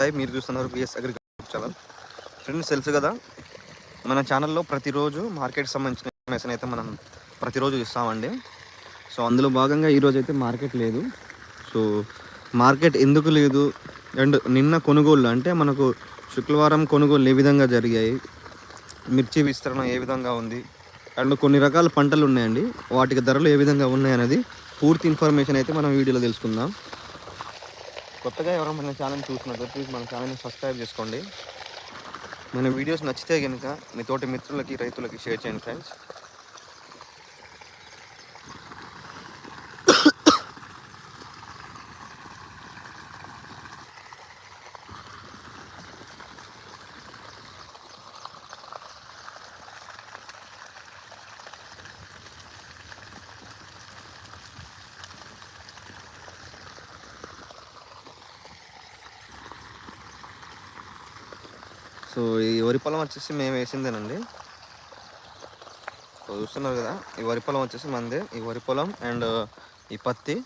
Hi మీరు చూస్తున్నారు BS agriculture channel friends తెలుసు కదా? మన ఛానల్లో ప్రతిరోజు మార్కెట్ సంబంధించిన ఇన్ఫర్మేషన్ అయితే మనం ప్రతిరోజు ఇస్తామండి. సో అందులో భాగంగా ఈరోజు అయితే మార్కెట్ లేదు. సో మార్కెట్ ఎందుకు లేదు? అండ్ నిన్న కొనుగోళ్ళు అంటే మనకు శుక్రవారం కొనుగోలు ఏ విధంగా జరిగాయి? మిర్చి విస్తరణ ఏ విధంగా ఉంది? అండ్ కొన్ని రకాల పంటలు ఉన్నాయండి. వాటికి ధరలు ఏ విధంగా ఉన్నాయనేది పూర్తి ఇన్ఫర్మేషన్ అయితే మనం వీడియోలో తెలుసుకుందాం. కొత్తగా ఎవరైనా మన ఛానల్ చూసినట్టు ప్లీజ్ మన ఛానల్ని సబ్స్క్రైబ్ చేసుకోండి. మన వీడియోస్ నచ్చితే కనుక మీ తోటి మిత్రులకి రైతులకి షేర్ చేయండి ఫ్రెండ్స్ సో ఈ వరి పొలం వచ్చేసి మేము వేసిందేనండి. సో చూస్తున్నారు కదా ఈ వరి పొలం వచ్చేసి మంది ఈ వరి పొలం అండ్ ఈ పత్తి.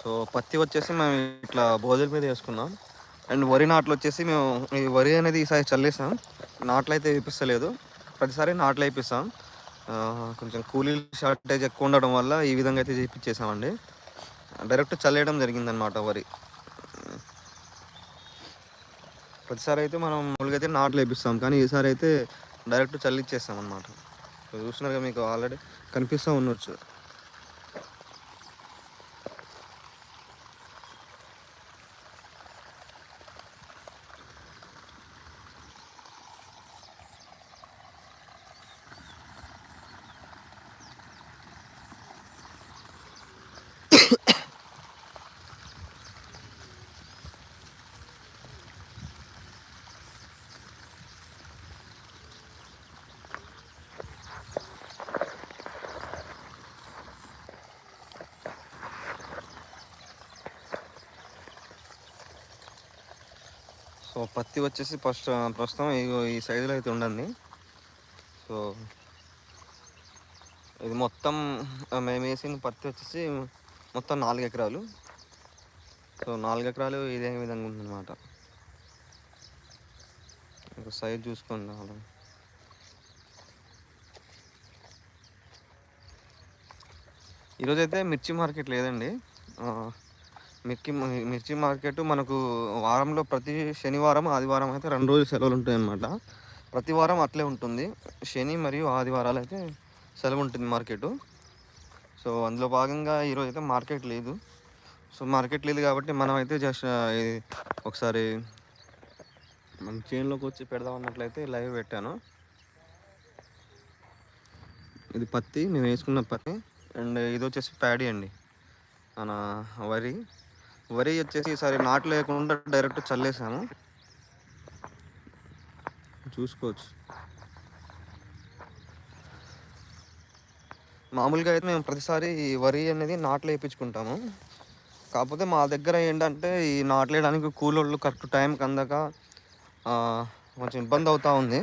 సో పత్తి వచ్చేసి మేము ఇట్లా బోధల మీద వేసుకున్నాం. అండ్ వరి నాట్లు వచ్చేసి మేము ఈ వరి అనేది ఈసారి చల్లేసాం. నాట్లు అయితే వేపిస్తలేదు. ప్రతిసారి నాట్లు వేపిస్తాం. కొంచెం కూలీలు షార్టేజ్ ఎక్కువ ఉండడం వల్ల ఈ విధంగా అయితే చేపించేసామండి. డైరెక్ట్ చల్లేయడం జరిగిందనమాట వరి. ప్రతిసారి అయితే మనం మామూలుగా అయితే నాట్లు వేపిస్తాం. కానీ ఈసారి అయితే డైరెక్ట్ చల్లిచ్చేస్తాం అనమాట చూస్తున్నారు మీకు ఆల్రెడీ కనిపిస్తూ ఉండొచ్చు. సో పత్తి వచ్చేసి ఫస్ట్ ప్రస్తుతం ఇగో ఈ సైజులో అయితే ఉండండి. సో ఇది మొత్తం మేము వేసిన పత్తి వచ్చేసి మొత్తం నాలుగు ఎకరాలు. సో నాలుగు ఎకరాలు ఇదే విధంగా ఉందన్నమాట. ఒక సైజ్ చూసుకోండి అలా. ఈరోజైతే మిర్చి మార్కెట్ లేదండి. మిర్చి మిర్చి మార్కెట్ మనకు వారంలో ప్రతి శనివారం ఆదివారం అయితే రెండు రోజులు సెలవులు ఉంటాయి అన్నమాట ప్రతి వారం అట్లే ఉంటుంది. శని మరియు ఆదివారాలు అయితే సెలవు ఉంటుంది మార్కెట్. సో అందులో భాగంగా ఈరోజు అయితే మార్కెట్ లేదు. సో మార్కెట్ లేదు కాబట్టి మనం అయితే జస్ట్ ఒకసారి మన చేన్లోకి వచ్చి పెడదాం అన్నట్లయితే లైవ్ పెట్టాను. ఇది పత్తి మేము వేసుకున్న పత్తి అండ్ ఇది వచ్చేసి ప్యాడీ అండి. మన వరి. వరి వచ్చేసి ఈసారి నాటు లేకుండా డైరెక్ట్ చల్లేసాము. చూసుకోవచ్చు. మామూలుగా అయితే మేము ప్రతిసారి ఈ వరి అనేది నాట్లు వేయించుకుంటాము. కాకపోతే మా దగ్గర ఏంటంటే ఈ నాట్లు వేయడానికి కూలోళ్ళు కరెక్ట్ టైంకి అందక కొంచెం ఇబ్బంది అవుతూ ఉంది.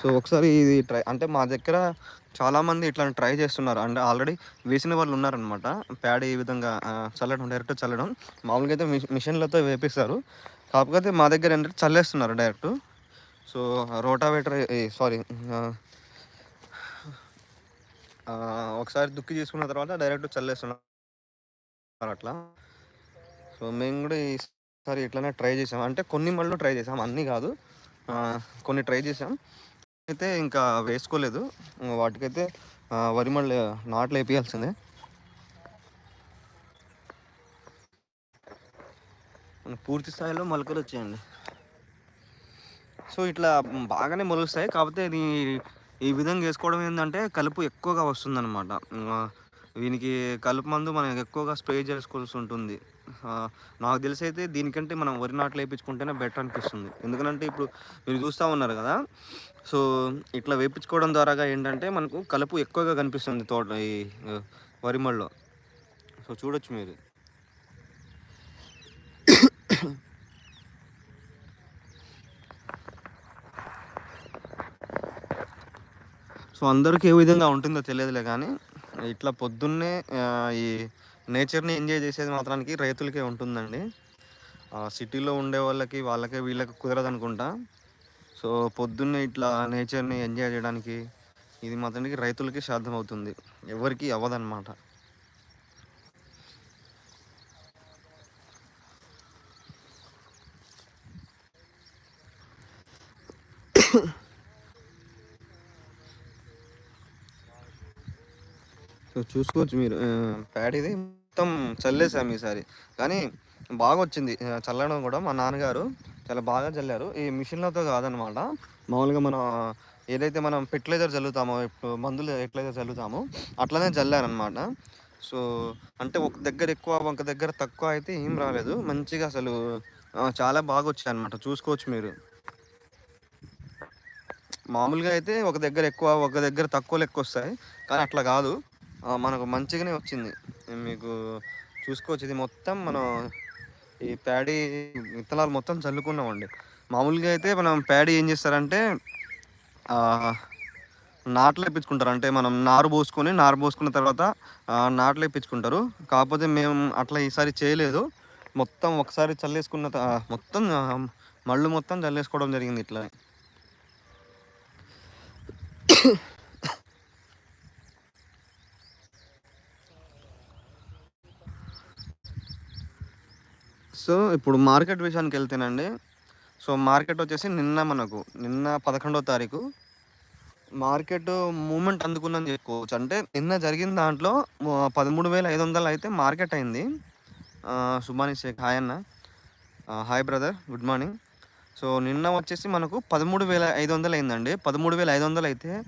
సో ఒకసారి ఇది ట్రై అంటే మా దగ్గర చాలామంది ఇట్లా ట్రై చేస్తున్నారు. అంటే ఆల్రెడీ వేసిన వాళ్ళు ఉన్నారనమాట ప్యాడ్ ఈ విధంగా చల్లడం డైరెక్ట్ చల్లడం. మామూలుగా అయితే మిషన్ మిషన్లతో వేపిస్తారు. కాకపోతే మా దగ్గర ఏంటంటే చల్లేస్తున్నారు డైరెక్ట్. సో రోటావేటర్ సారీ ఒకసారి దుక్కి తీసుకున్న తర్వాత డైరెక్ట్ చల్లేస్తున్నారు అట్లా. సో మేము కూడా ఈసారి ఇట్లానే ట్రై చేసాం. అంటే కొన్ని మళ్ళీ ట్రై చేసాం అన్నీ కాదు. కొన్ని ట్రై చేసాం. అయితే ఇంకా వేసుకోలేదు. వాటికైతే వరి మళ్ళీ నాట్లు వేపియాల్సిందే. పూర్తి స్థాయిలో మొలకలు వచ్చాయండి. సో ఇట్లా బాగానే మొలుస్తాయి. కాకపోతే ఇది ఈ విధంగా వేసుకోవడం ఏంటంటే కలుపు ఎక్కువగా వస్తుందన్నమాట. దీనికి కలుపు మందు మనం ఎక్కువగా స్ప్రే చేసుకోవాల్సి ఉంటుంది. నాకు తెలిసి అయితే దీనికంటే మనం వరి నాట్లు వేయించుకుంటేనే బెటర్ అనిపిస్తుంది. ఎందుకంటే ఇప్పుడు మీరు చూస్తూ ఉన్నారు కదా సో ఇట్లా వేయించుకోవడం ద్వారాగా ఏంటంటే మనకు కలుపు ఎక్కువగా కనిపిస్తుంది తోట ఈ వరి మళ్ళలో సో చూడొచ్చు మీరు. సో అందరికీ ఏ విధంగా ఉంటుందో తెలియదులే కానీ ఇట్లా పొద్దున్నే ఈ నేచర్ని ఎంజాయ్ చేసేది మాత్రానికి రైతులకే ఉంటుందండి. సిటీలో ఉండే వాళ్ళకి వాళ్ళకే వీళ్ళకి కుదరదు అనుకుంటా సో పొద్దున్నే ఇట్లా నేచర్ని ఎంజాయ్ చేయడానికి ఇది మాత్రానికి రైతులకి సాధ్యం అవుతుంది ఎవరికి అవ్వదన్నమాట. చూసుకోవచ్చు మీరు ప్యాడ్ ఇది మొత్తం చల్లేసాము ఈసారి. కానీ బాగా వచ్చింది చల్లడం కూడా మా నాన్నగారు చాలా బాగా చల్లారు. ఈ మిషన్లతో కాదనమాట. మామూలుగా మనం ఏదైతే మనం ఫెర్టిలైజర్ చల్లుతామో ఇప్పుడు మందులు ఎట్లయితే చల్లుతామో అట్లనే చల్లారనమాట. సో అంటే ఒక దగ్గర ఎక్కువ ఒక దగ్గర తక్కువ అయితే ఏం రాలేదు. మంచిగా అసలు చాలా బాగా వచ్చాయి అనమాట చూసుకోవచ్చు మీరు. మామూలుగా అయితే ఒక దగ్గర ఎక్కువ ఒక దగ్గర తక్కువ లెక్క వస్తాయి. కానీ అట్లా కాదు. మనకు మంచిగానే వచ్చింది. మీకు చూసుకోవచ్చు. ఇది మొత్తం మనం ఈ ప్యాడీ విత్తనాలు మొత్తం చల్లుకున్నామండి. మామూలుగా అయితే మనం ప్యాడీ ఏం చేస్తారంటే నాట్లు వేపించుకుంటారు. అంటే మనం నారు పోసుకొని నారు పోసుకున్న తర్వాత నాట్లు వేపించుకుంటారు. కాకపోతే మేము అట్లా ఈసారి చేయలేదు. మొత్తం ఒకసారి చల్లేసుకున్న త- మొత్తం మళ్ళు మొత్తం చల్లేసుకోవడం జరిగింది ఇట్లా సో ఇప్పుడు మార్కెట్ విషయానికి వెళ్తేనండి సో మార్కెట్ వచ్చేసి నిన్న మనకు నిన్న పదకొండవ తారీఖు మార్కెట్ మూమెంట్ అందుకుందని చెప్పుకోవచ్చు. అంటే నిన్న జరిగిన దాంట్లో పదమూడు వేల ఐదు వందలు అయితే మార్కెట్ అయింది. ఆ, సుబాని షేక్ హాయ్ అన్న. Hi brother good morning. So నిన్న వచ్చేసి మనకు పదమూడు వేల ఐదు వందలు అయిందండి. పదమూడు వేల ఐదు వందలు అయితే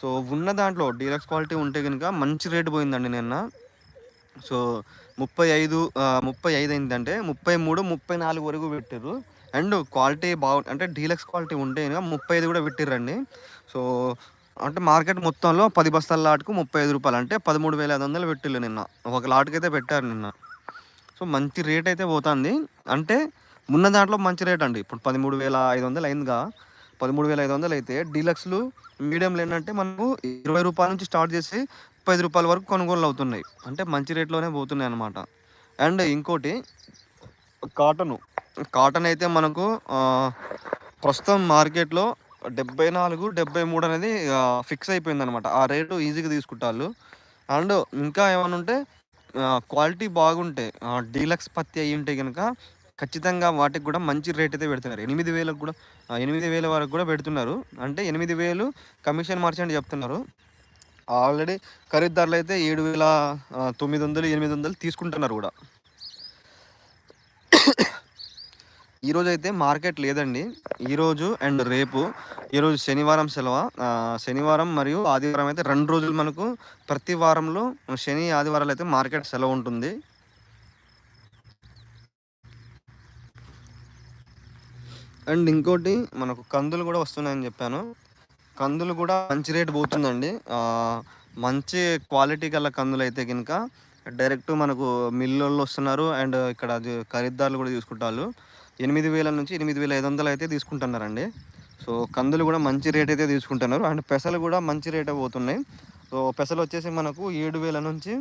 సో ఉన్న దాంట్లో డీలక్స్ క్వాలిటీ ఉంటే కనుక మంచి రేటు పోయిందండి నిన్న. సో ముప్పై ఐదు ముప్పై ఐదు అయిందంటే ముప్పై మూడు ముప్పై నాలుగు వరకు పెట్టారు అండ్ క్వాలిటీ బాగు అంటే డీలక్స్ క్వాలిటీ ఉంటే ముప్పై ఐదు కూడా పెట్టిర్రండి. సో అంటే మార్కెట్ మొత్తంలో పది బస్తాల లాట్కు ముప్పై ఐదు రూపాయలు. అంటే పదమూడు వేల ఐదు వందలు పెట్టిల్లు నిన్న. ఒక లాట్కి అయితే పెట్టారు నిన్న. సో మంచి రేట్ అయితే పోతుంది. అంటే ఉన్న దాంట్లో మంచి రేట్ అండి. ఇప్పుడు పదమూడు వేల ఐదు వందలు అయిందిగా పదమూడు వేల ఐదు వందలు అయితే డీలక్స్లు మీడియంలు ఏంటంటే మనకు ఇరవై రూపాయల నుంచి స్టార్ట్ చేసి ముప్పై రూపాయల వరకు కొనుగోలు అవుతున్నాయి. అంటే మంచి రేట్లోనే పోతున్నాయి అనమాట అండ్ ఇంకోటి కాటను. కాటన్ అయితే మనకు ప్రస్తుతం మార్కెట్లో డెబ్బై నాలుగు డెబ్బై మూడు అనేది ఫిక్స్ అయిపోయింది అనమాట ఆ రేటు ఈజీగా తీసుకుంటారు అండ్ ఇంకా ఏమైనా ఉంటే క్వాలిటీ బాగుంటే డీలక్స్ పత్తి అయ్యి ఉంటే కనుక ఖచ్చితంగా వాటికి కూడా మంచి రేట్ అయితే పెడుతున్నారు. ఎనిమిది వేలకు కూడా ఎనిమిది వేల వరకు కూడా పెడుతున్నారు. అంటే ఎనిమిది వేలు కమిషన్ మర్చెంట్ చెప్తున్నారు. ఆల్రెడీ ఖరీదారులు అయితే ఏడు వేల తొమ్మిది వందలు ఎనిమిది వందలు తీసుకుంటున్నారు కూడా. ఈరోజు అయితే మార్కెట్ లేదండి. ఈరోజు అండ్ రేపు ఈరోజు శనివారం సెలవు? శనివారం మరియు ఆదివారం అయితే రెండు రోజులు మనకు ప్రతి వారంలో శని ఆదివారాలు అయితే మార్కెట్ సెలవు ఉంటుంది. అండ్ ఇంకోటి మనకు కందులు కూడా వస్తున్నాయని చెప్పాను. కందులు కూడా మంచి రేట్ పోతుందండి. మంచి క్వాలిటీ గల కందులు అయితే కనుక డైరెక్ట్ మనకు మిల్లుల్లో వస్తున్నారు. అండ్ ఇక్కడ ఖరీదారులు కూడా తీసుకుంటారు. ఎనిమిది వేల నుంచి ఎనిమిది వేల ఐదు వందలు అయితే తీసుకుంటున్నారండి. సో కందులు కూడా మంచి రేట్ అయితే తీసుకుంటున్నారు. అండ్ పెసలు కూడా మంచి రేటే పోతున్నాయి. సో పెసలు వచ్చేసి మనకు ఏడు వేల నుంచి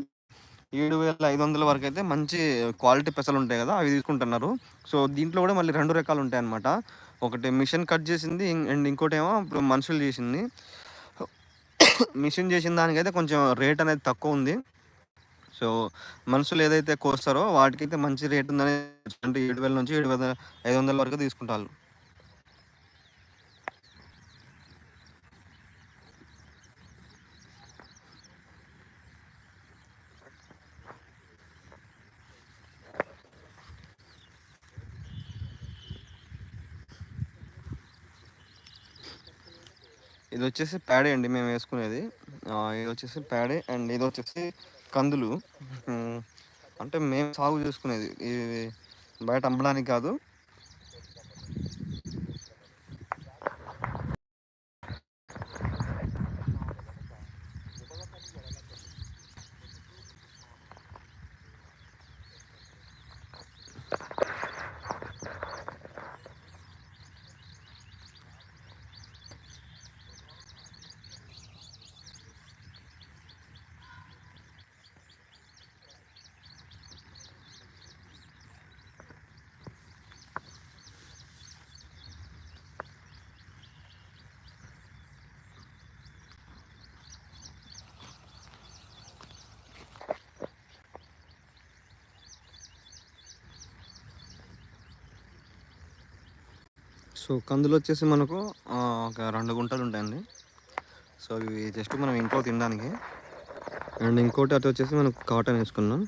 ఏడు వేల ఐదు వందల వరకు అయితే మంచి క్వాలిటీ పెసలు ఉంటాయి కదా అవి తీసుకుంటున్నారు. సో దీంట్లో కూడా మళ్ళీ రెండు రకాలు ఉంటాయి అన్నమాట ఒకటి మిషన్ కట్ చేసింది అండ్ ఇంకోటి ఏమో ఇప్పుడు మనుషులు చేసింది. మిషన్ చేసిన దానికైతే కొంచెం రేట్ అనేది తక్కువ ఉంది. సో మనుషులు ఏదైతే కోస్తారో వాటికైతే మంచి రేట్ ఉందని అంటే ఏడు వేల నుంచి ఏడు వేల ఐదు వందల వరకు తీసుకుంటారు. ఇది వచ్చేసి ప్యాడే అండి మేము వేసుకునేది. ఇది వచ్చేసి ప్యాడే అండ్ ఇది వచ్చేసి కందులు అంటే మేము సాగు చేసుకునేది. ఇది బయట అమ్మడానికి కాదు. సో కందులు వచ్చేసి మనకు ఒక రెండు గుంటలు ఉంటాయండి సో ఇవి జస్ట్ మనం ఇంట్లో తినడానికి. అండ్ ఇంకోటి అటు వచ్చేసి మనం కాటన్ వేసుకున్నాం.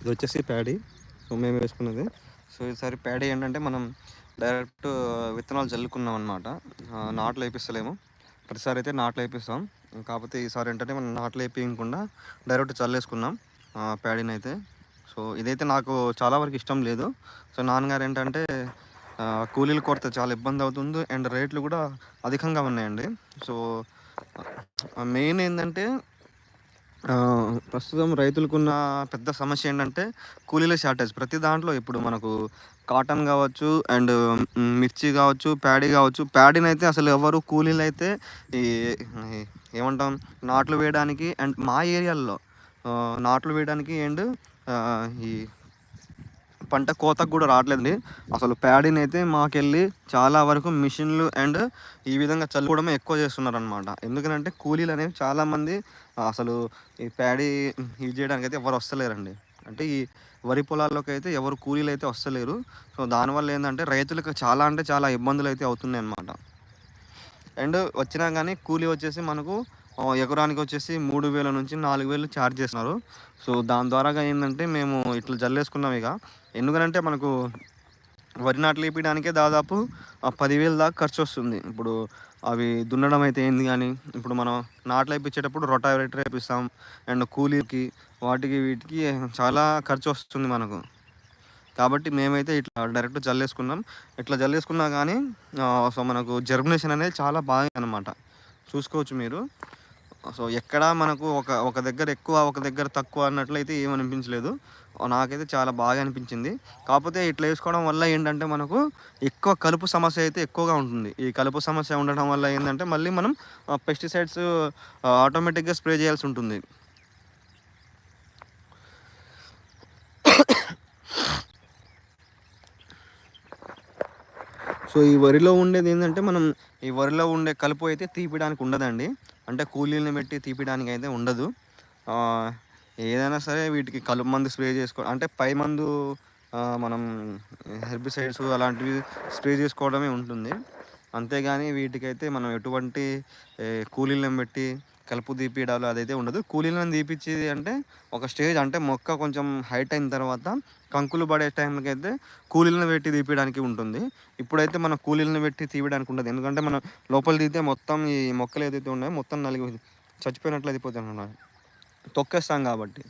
ఇది వచ్చేసి ప్యాడీ. సో మేము వేసుకున్నది. సో ఈసారి ప్యాడీ ఏంటంటే మనం డైరెక్ట్ విత్తనాలు చల్లుకున్నాం అనమాట నాట్లు వేపిస్తలేము. ప్రతిసారి అయితే నాట్లు వేపిస్తాం. కాకపోతే ఈసారి ఏంటంటే మనం నాట్లు వేపించకుండా డైరెక్ట్ చల్లేసుకున్నాం ప్యాడీని అయితే సో ఇదైతే నాకు చాలా వరకు ఇష్టం లేదు. సో నాన్నగారు ఏంటంటే కూలీలు కొరత చాలా ఇబ్బంది అవుతుంది అండ్ రేట్లు కూడా అధికంగా ఉన్నాయండి. సో మెయిన్ ఏంటంటే ప్రస్తుతం రైతులకున్న పెద్ద సమస్య ఏంటంటే కూలీల షార్టేజ్. ప్రతి దాంట్లో ఇప్పుడు మనకు కాటన్ కావచ్చు అండ్ మిర్చి కావచ్చు ప్యాడీ కావచ్చు. ప్యాడీని అయితే అసలు ఎవరు కూలీలు అయితే ఈ ఏమంటాం నాట్లు వేయడానికి అండ్ మా ఏరియాల్లో నాట్లు వేయడానికి అండ్ ఈ పంట కోతకు కూడా రావట్లేదండి. అసలు ప్యాడీని అయితే మాకెళ్ళి చాలా వరకు మిషన్లు అండ్ ఈ విధంగా చల్లుకోవడమే ఎక్కువ చేస్తున్నారనమాట ఎందుకంటే కూలీలు అనేవి చాలామంది అసలు ఈ ప్యాడీ ఇది చేయడానికి అయితే ఎవరు వస్తలేరండి. అంటే ఈ వరి పొలాల్లోకి అయితే ఎవరు కూలీలు అయితే వస్తలేరు. సో దానివల్ల ఏంటంటే రైతులకు చాలా అంటే చాలా ఇబ్బందులు అయితే అవుతున్నాయి అన్నమాట అండ్ వచ్చినా కానీ కూలీ వచ్చేసి మనకు ఎకరానికి వచ్చేసి మూడు వేల నుంచి నాలుగు వేలు ఛార్జ్ చేస్తున్నారు. సో దాని ద్వారాగా ఏంటంటే మేము ఇట్లా జల్లేసుకున్నాం ఇక. ఎందుకంటే మనకు వరి నాట్లు వేపించడానికే దాదాపు పదివేల పదివేలు దాకా ఖర్చు వస్తుంది ఇప్పుడు అవి దున్నడం అయితే ఏంది కానీ ఇప్పుడు మనం నాట్లు వేయించేటప్పుడు రొటావేటర్ వేపిస్తాం అండ్ కూలీకి వాటికి వీటికి చాలా ఖర్చు వస్తుంది మనకు. కాబట్టి మేమైతే ఇట్లా డైరెక్ట్ జల్లేసుకున్నాం. ఇట్లా జల్లేసుకున్నా కానీ సో మనకు జర్మినేషన్ అనేది చాలా బాగా అనమాట చూసుకోవచ్చు మీరు. సో ఎక్కడ మనకు ఒక ఒక దగ్గర ఎక్కువ ఒక దగ్గర తక్కువ అన్నట్లయితే ఏమనిపించలేదు. నాకైతే చాలా బాగా అనిపించింది. కాకపోతే ఇట్లా వేసుకోవడం వల్ల ఏంటంటే మనకు ఎక్కువ కలుపు సమస్య అయితే ఎక్కువగా ఉంటుంది. ఈ కలుపు సమస్య ఉండడం వల్ల ఏంటంటే మళ్ళీ మనం పెస్టిసైడ్స్ ఆటోమేటిక్గా స్ప్రే చేయాల్సి ఉంటుంది. సో ఈ వరిలో ఉండేది ఏంటంటే మనం ఈ వరిలో ఉండే కలుపు అయితే తీపిడానికి ఉండదండి. అంటే కూలీలను పెట్టి తీపిడానికి అయితే ఉండదు ఏదైనా సరే వీటికి కలుపు మందు స్ప్రే చేసుకో అంటే పై మందు మనం హెర్బిసైడ్స్ అలాంటివి స్ప్రే చేసుకోవడమే ఉంటుంది. అంతేగాని వీటికైతే మనం ఎటువంటి కూలీలను పెట్టి కలుపు తీపిడాలు అదైతే ఉండదు. కూలీలను తీపిచ్చేది అంటే ఒక స్టేజ్ అంటే మొక్క కొంచెం హైట్ అయిన తర్వాత కంకులు పడే టైంకి అయితే కూలీలను పెట్టి తీపియడానికి ఉంటుంది. ఇప్పుడైతే మనం కూలీలను పెట్టి తీయడానికి ఉండదు. ఎందుకంటే మనం లోపల తీస్తే మొత్తం ఈ మొక్కలు ఏదైతే ఉన్నాయో మొత్తం నలిగి చచ్చిపోయినట్లు అయిపోతాయి తొక్కేస్తాం కాబట్టి.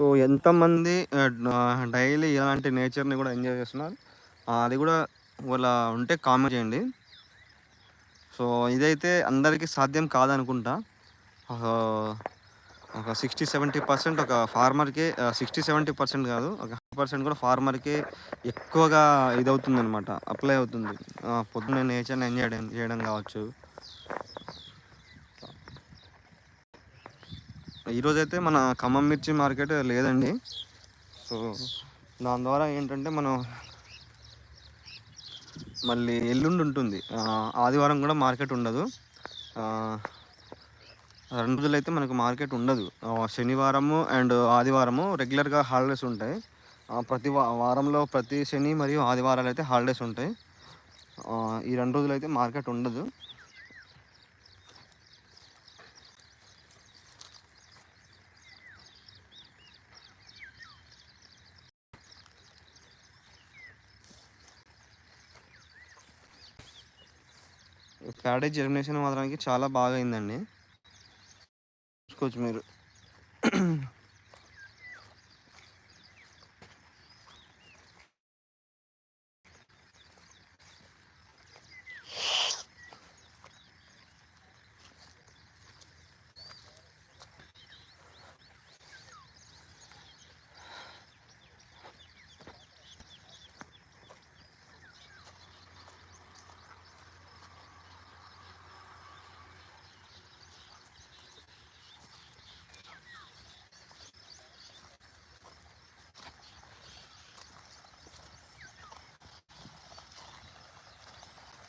సో ఎంతమంది డైలీ ఇలాంటి నేచర్ని కూడా ఎంజాయ్ చేస్తున్నారు అది కూడా వాళ్ళ ఉంటే కామెంట్ చేయండి. సో ఇదైతే అందరికీ సాధ్యం కాదనుకుంటా. ఒక సిక్స్టీ సెవెంటీ పర్సెంట్ ఒక ఫార్మర్కే సిక్స్టీ సెవెంటీ పర్సెంట్ కాదు ఒక పర్సెంట్ కూడా ఫార్మర్కే ఎక్కువగా ఇదవుతుంది అనమాట అప్లై అవుతుంది. పొద్దున్న నేచర్ని ఎంజాయ్ చేయడం కావచ్చు. ఈరోజైతే మన ఖమ్మం మిర్చి మార్కెట్ లేదండి. సో దాని ద్వారా ఏంటంటే మనం మళ్ళీ ఎల్లుండి ఉంటుంది. ఆదివారం కూడా మార్కెట్ ఉండదు. రెండు రోజులు అయితే మనకు మార్కెట్ ఉండదు. శనివారము అండ్ ఆదివారము రెగ్యులర్గా హాలిడేస్ ఉంటాయి. ప్రతి వారంలో ప్రతి శని మరియు ఆదివారాలు అయితే హాలిడేస్ ఉంటాయి. ఈ రెండు రోజులు అయితే మార్కెట్ ఉండదు. ప్యాడే జర్మినేషన్ మాత్రానికి చాలా బాగా అయిందండి చూసుకోవచ్చు మీరు.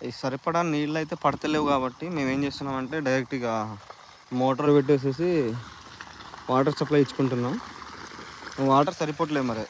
ఈ సరిపడా నీళ్ళు అయితే పడతలేవు కాబట్టి మేము ఏం చేస్తున్నామంటే డైరెక్ట్గా మోటార్ పెట్టేసేసి వాటర్ సప్లై ఇచ్చుకుంటున్నాం. వాటర్ సరిపోవట్లేదు మరి.